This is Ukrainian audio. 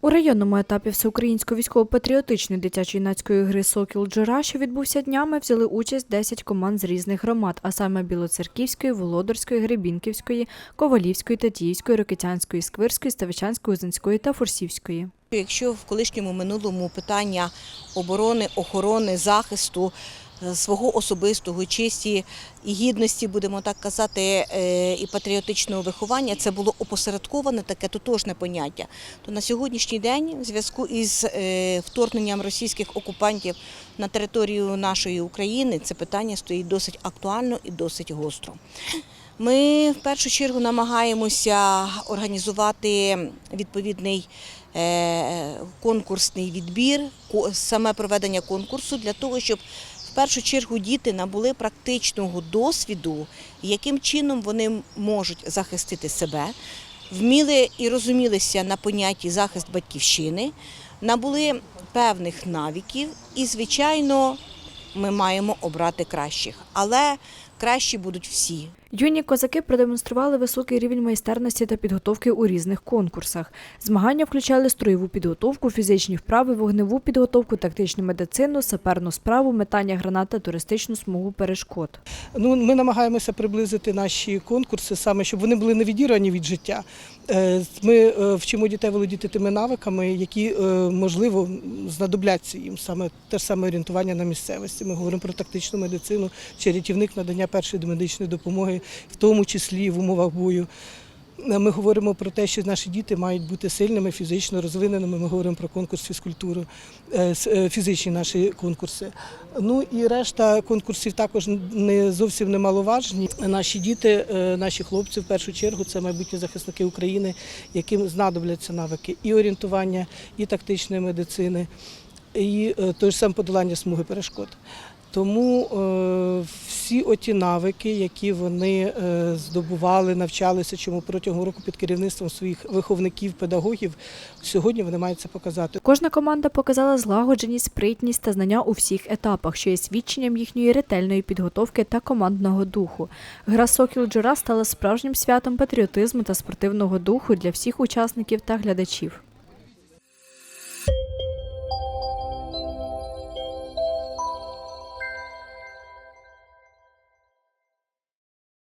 У районному етапі всеукраїнської військово-патріотичної дитячо-юнацької гри Сокіл Джура, що відбувся днями, взяли участь 10 команд з різних громад, а саме Білоцерківської, Володарської, Гребінківської, Ковалівської, Татіївської, Рокитянської, Сквирської, Ставичанської, Узинської та Фурсівської. Якщо в колишньому минулому питання оборони, охорони, захисту свого особистого честі і гідності, будемо так казати, е, і патріотичного виховання, це було опосередковане таке тотожне поняття. То на сьогоднішній день, в зв'язку із е, вторгненням російських окупантів на територію нашої України, це питання стоїть досить актуально і досить гостро. Ми в першу чергу намагаємося організувати відповідний е, конкурсний відбір, саме проведення конкурсу для того, щоб першу чергу діти набули практичного досвіду, яким чином вони можуть захистити себе, вміли і розумілися на понятті захист батьківщини, набули певних навиків і, звичайно, ми маємо обрати кращих. Але кращі будуть всі. Юні козаки продемонстрували високий рівень майстерності та підготовки у різних конкурсах. Змагання включали строєву підготовку, фізичні вправи, вогневу підготовку, тактичну медицину, саперну справу, метання гранат та туристичну смугу перешкод. Ну, ми намагаємося приблизити наші конкурси саме, щоб вони були не відірвані від життя. Е, Ми е, вчимо дітей володіти тими навиками, які е, можливо знадобляться їм саме те ж саме орієнтування на місцевості. Ми говоримо про тактичну медицину, чи рятівник надання першої медичної допомоги, в тому числі в умовах бою. Е, Ми говоримо про те, що наші діти мають бути сильними, фізично розвиненими. Ми говоримо про конкурс фізкультури, е, е, фізичні наші конкурси. Ну і решта конкурсів також не зовсім немаловажні. Наші діти, наші хлопці, в першу чергу, це майбутні захисники України, яким знадобляться навики і орієнтування, і тактичної медицини, і е, той ж сам подолання смуги перешкод. Тому е, всі оті навики, які вони е, здобували, навчалися, чому протягом року під керівництвом своїх виховників, педагогів, сьогодні вони мають це показати. Кожна команда показала злагодженість, спритність та знання у всіх етапах, що є свідченням їхньої ретельної підготовки та командного духу. Гра Сокіл Джура стала справжнім святом патріотизму та спортивного духу для всіх учасників та глядачів.